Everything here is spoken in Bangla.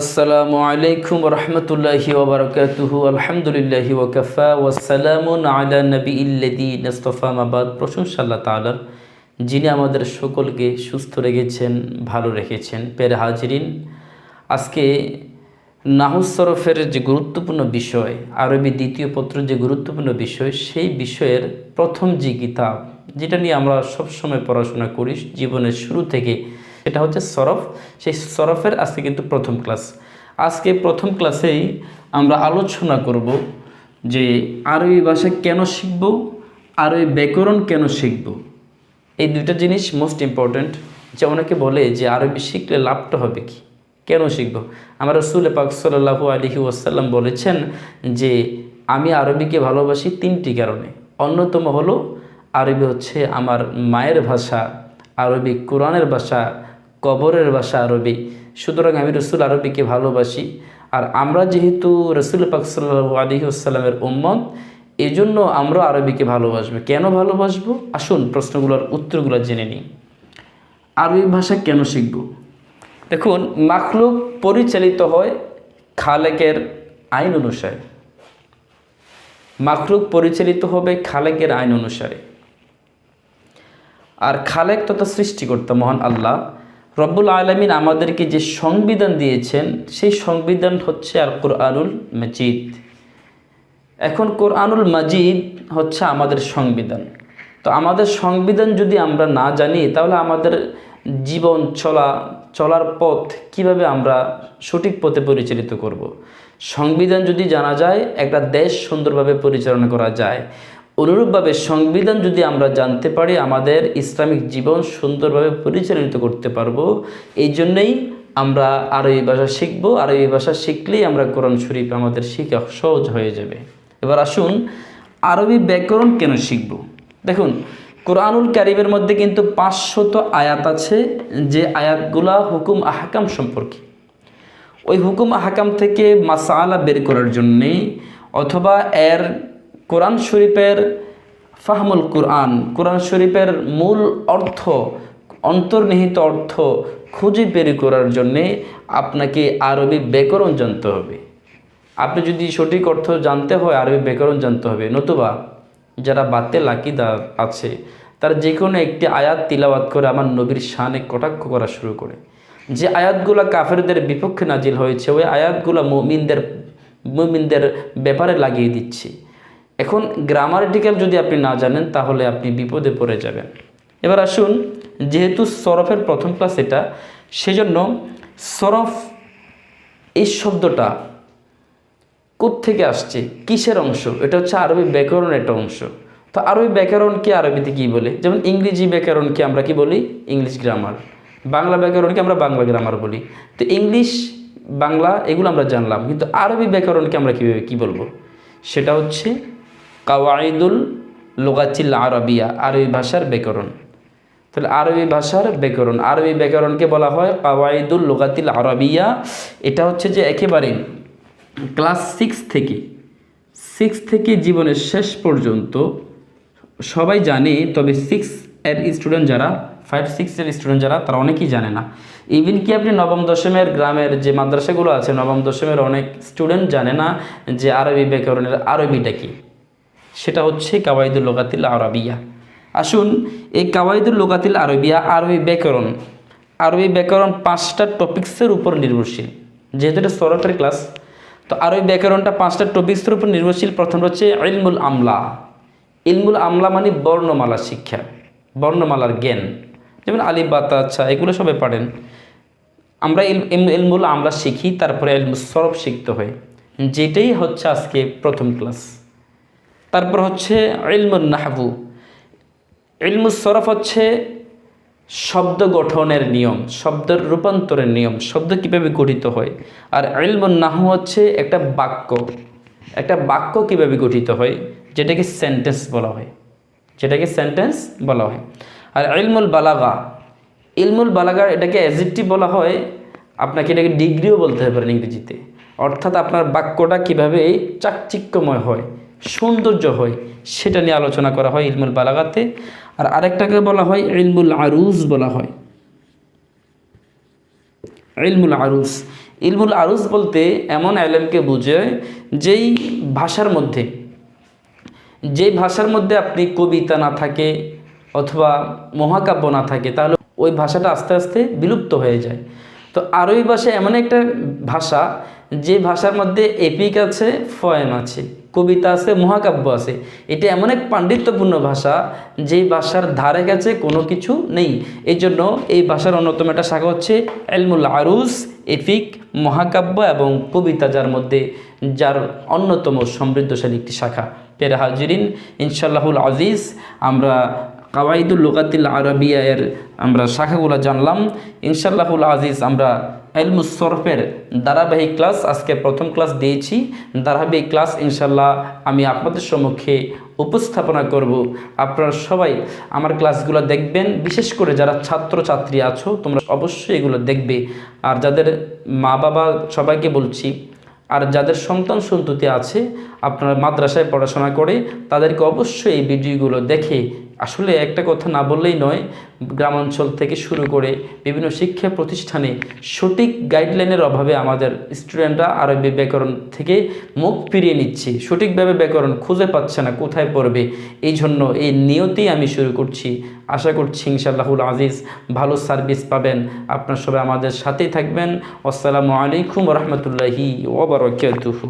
আসসালামু আলাইকুম রহমতুল্লাহি ওবরাকাতুহু আলহামদুলিল্লাহি ওয়াকাফা ওয়াসালামুন আলা নবী নস্তফা মাবাদ প্রশংসা আল্লাহ তালার যিনি আমাদের সকলকে সুস্থ রেখেছেন, ভালো রেখেছেন, পের হাজরিন। আজকে নাহুস সরফের যে গুরুত্বপূর্ণ বিষয়, আরবি দ্বিতীয় পত্র যে গুরুত্বপূর্ণ বিষয়, সেই বিষয়ের প্রথম যে কিতাব, যেটা নিয়ে আমরা সবসময় পড়াশোনা করি, জীবনের শুরু থেকে সেটা হচ্ছে সরফ। সেই সরফের আজকে কিন্তু প্রথম ক্লাস। আজকে প্রথম ক্লাসেই আমরা আলোচনা করব যে আরবি ভাষা কেন শিখব, আরবি ব্যাকরণ কেন শিখব। এই দুইটা জিনিস মোস্ট ইম্পর্ট্যান্ট যে অনেকে বলে যে আরবি শিখলে লাভটা হবে কি? কেন শিখব? আমার রসুল পাক সাল্লাহু আলহি ওয়াসাল্লাম বলেছেন যে, আমি আরবিকে ভালোবাসি তিনটি কারণে। অন্যতম হলো, আরবি হচ্ছে আমার মায়ের ভাষা, আরবি কোরআনের ভাষা কবরের ভাষা আরবি। সুতরাং আমি রসুল আরবিকে ভালোবাসি। আর আমরা যেহেতু রসুল পাক সাল্লাহু আলহি আসসালামের উম্মত এই জন্য আমরা আরবিকে ভালোবাসবো। কেন ভালোবাসবো? আসুন প্রশ্নগুলোর উত্তরগুলো জেনে নিই। আরবি ভাষা কেন শিখব? দেখুন, মাখলুক পরিচালিত হয় খালেকের আইন অনুসারে। মাখলুক পরিচালিত হবে খালেকের আইন অনুসারে। আর খালেক তথা সৃষ্টিকর্তা মহান আল্লাহ রব্বুল আলমিন আমাদেরকে যে সংবিধান দিয়েছেন, সেই সংবিধান হচ্ছে আর কোরআনুল মজিদ। এখন কোরআনুল মাজিদ হচ্ছে আমাদের সংবিধান। তো আমাদের সংবিধান যদি আমরা না জানি, তাহলে আমাদের জীবন চলা, চলার পথ কীভাবে আমরা সঠিক পথে পরিচালিত করব। সংবিধান যদি জানা যায়, একটা দেশ সুন্দরভাবে পরিচালনা করা যায়। অনুরূপভাবে সংবিধান যদি আমরা জানতে পারি, আমাদের ইসলামিক জীবন সুন্দরভাবে পরিচালিত করতে পারব, এই জন্যেই আমরা আরবি ভাষা শিখব আরবি ভাষা শিখলেই আমরা কোরআন শরীফ আমাদের শিখা সহজ হয়ে যাবে। এবার আসুন, আরবি ব্যাকরণ কেন শিখব? দেখুন, কোরআনুল কারিমের মধ্যে কিন্তু পাঁচশত আয়াত আছে, যে আয়াতগুলা হুকুম আহকাম সম্পর্কে। ওই হুকুম আহকাম থেকে মাসালা বের করার জন্যে অথবা এর কোরআন শরীফের ফাহমুল কোরআন কোরআন শরীফের মূল অর্থ, অন্তর্নিহিত অর্থ খুঁজে বের করার জন্যে আপনাকে আরবি ব্যাকরণ জানতে হবে। আপনি যদি সঠিক অর্থ জানতে হয়, আরবি ব্যাকরণ জানতে হবে। নতুবা যারা বাতে লাকিদা আছে, তারা যে কোনো একটি আয়াত তিলাওয়াত করে আমার নবীর শানে কটাক্ষ করা শুরু করে। যে আয়াতগুলো কাফেরদের বিপক্ষে নাজিল হয়েছে, ওই আয়াতগুলো মুমিনদের মুমিনদের ব্যাপারে লাগিয়ে দিচ্ছে। এখন গ্রামারিটিক্যাল যদি আপনি না জানেন, তাহলে আপনি বিপদে পড়ে যাবেন। এবার আসুন, যেহেতু সরফের প্রথম ক্লাস এটা, সেজন্য সরফ এই শব্দটা থেকে আসছে? কিসের অংশ? এটা হচ্ছে আরবি ব্যাকরণের একটা অংশ। তো আরবি ব্যাকরণকে আরবিতে কী বলে? যেমন ইংরেজি ব্যাকরণকে আমরা কি বলি? ইংলিশ গ্রামার বাংলা ব্যাকরণকে আমরা বাংলা গ্রামার বলি? তো ইংলিশ বাংলা, এগুলো আমরা জানলাম। কিন্তু আরবি ব্যাকরণকে আমরা কীভাবে কী বলব? সেটা হচ্ছে কাওয়াইদুল লোগাচিল আরবিয়া, আরবি ভাষার ব্যাকরণ। তাহলে আরবি ভাষার ব্যাকরণ, আরবি ব্যাকরণকে বলা হয় কাওয়াইদুল লোগাতিল আরবিয়া। এটা হচ্ছে যে একেবারে ক্লাস সিক্স থেকে সিক্স থেকে জীবনের শেষ পর্যন্ত সবাই জানে, তবে সিক্স এর স্টুডেন্ট যারা, ফাইভ সিক্সের স্টুডেন্ট যারা, তারা অনেকেই জানে না। ইভিন কি আপনি নবম, দশমের গ্রামের যে মাদ্রাসাগুলো আছে, নবম, দশমের অনেক স্টুডেন্ট জানে না যে আরবি ব্যাকরণের আরবিটা কি। সেটা হচ্ছে কাওয়াইদুল লোকাতিল আরবিয়া। আসুন, এই কাওয়াইদুল লোকাতিল আরবিয়া আরবি ব্যাকরণ আরবি ব্যাকরণ পাঁচটা টপিক্সের উপর নির্ভরশীল। যেহেতু এটা সরকারি ক্লাস তো আরবি ব্যাকরণটা পাঁচটা টপিক্সের উপর নির্ভরশীল, প্রথম হচ্ছে ইলমুল আমলা। ইলমুল আমলা মানে বর্ণমালা শিক্ষা, বর্ণমালার জ্ঞান। যেমন আলিফ, বাতা আচ্ছা এগুলো সবাই পারেন। আমরা ইলমুল আমলা শিখি, তারপরে ইলমুল সরফ শিখতে হয়। যেটাই হচ্ছে আজকে প্রথম ক্লাস তারপর হচ্ছে ইলমুল নাহাবু। ইলমুল সরফ হচ্ছে শব্দ গঠনের নিয়ম, শব্দের রূপান্তরের নিয়ম, শব্দ কীভাবে গঠিত হয়। আর ইলমুল নাহু হচ্ছে একটা বাক্য একটা বাক্য কীভাবে গঠিত হয়, যেটাকে সেন্টেন্স বলা হয়। যেটাকে সেন্টেন্স বলা হয়। আর ইলমুল বালাগা ইলমুল বালাগা এটাকে অ্যাজেক্টিভ বলা হয়, আপনাকে এটাকে ডিগ্রিও বলতে পারেন ইংরেজিতে। অর্থাৎ আপনার বাক্যটা কীভাবে চাকচিক্যময় হয় সৌন্দর্য হয়, সেটা নিয়ে আলোচনা করা হয় ইলমুল বালাগাতে। আর আরেকটাকে বলা হয় ইলমুল আরুজ বলা হয়। ইলমুল আরুস ইলমুল আরুজ বলতে এমন আলেমকে বোঝায় যেই ভাষার মধ্যে যে ভাষার মধ্যে আপনি কবিতা না থাকে অথবা মহাকাব্য না থাকে, তাহলে ওই ভাষাটা আস্তে আস্তে বিলুপ্ত হয়ে যায়। তো আরবি ভাষা এমন একটা ভাষা, যে ভাষার মধ্যে এপিক আছে, ফয়েম আছে। কবিতা আছে, মহাকাব্য আছে। এটা এমন এক পাণ্ডিত্যপূর্ণ ভাষা, যেই ভাষার ধারে কাছে কোনো কিছু নেই। এই জন্য এই ভাষার অন্যতম একটা শাখা হচ্ছে এলমুল আরুস এফিক, মহাকাব্য এবং কবিতা, যার মধ্যে, যার অন্যতম সমৃদ্ধশালী একটি শাখা। পেরে হাজিরিন ইনশাল্লাহুল আজিজ, আমরা কাওয়াইদুল লোকাতিল আরবিয়া এর আমরা শাখাগুলো জানলাম। ইনশাল্লাহুল আজিজ, আমরা এলমুস সরফের ধারাবাহিক ক্লাস, আজকে প্রথম ক্লাস দিয়েছি। ধারাবাহিক ক্লাস ইনশাল্লাহ আমি আপনাদের সম্মুখে উপস্থাপনা করব। আপনারা সবাই আমার ক্লাসগুলো দেখবেন। বিশেষ করে যারা ছাত্র ছাত্রী আছো, তোমরা অবশ্যই এগুলো দেখবে। আর যাদের মা বাবা, সবাইকে বলছি, আর যাদের সন্তান সন্ততি আছে, আপনারা মাদ্রাসায় পড়াশোনা করে, তাদেরকে অবশ্যই এই ভিডিওগুলো দেখে আসলে একটা কথা না বললেই নয়, গ্রামাঞ্চল থেকে শুরু করে বিভিন্ন শিক্ষা প্রতিষ্ঠানে সঠিক গাইডলাইনের অভাবে আমাদের স্টুডেন্টরা আরবি ব্যাকরণ থেকে মুখ ফিরিয়ে নিচ্ছে। সঠিকভাবে ব্যাকরণ খুঁজে পাচ্ছে না, কোথায় পড়বে? এই জন্য এই নিয়তেই আমি শুরু করছি। আশা করছি ইনশাআল্লাহুল আজিজ ভালো সার্ভিস পাবেন। আপনার সবাই আমাদের সাথেই থাকবেন। আসসালামু আলাইকুম রহমতুল্লাহি ওবরাকাতুহু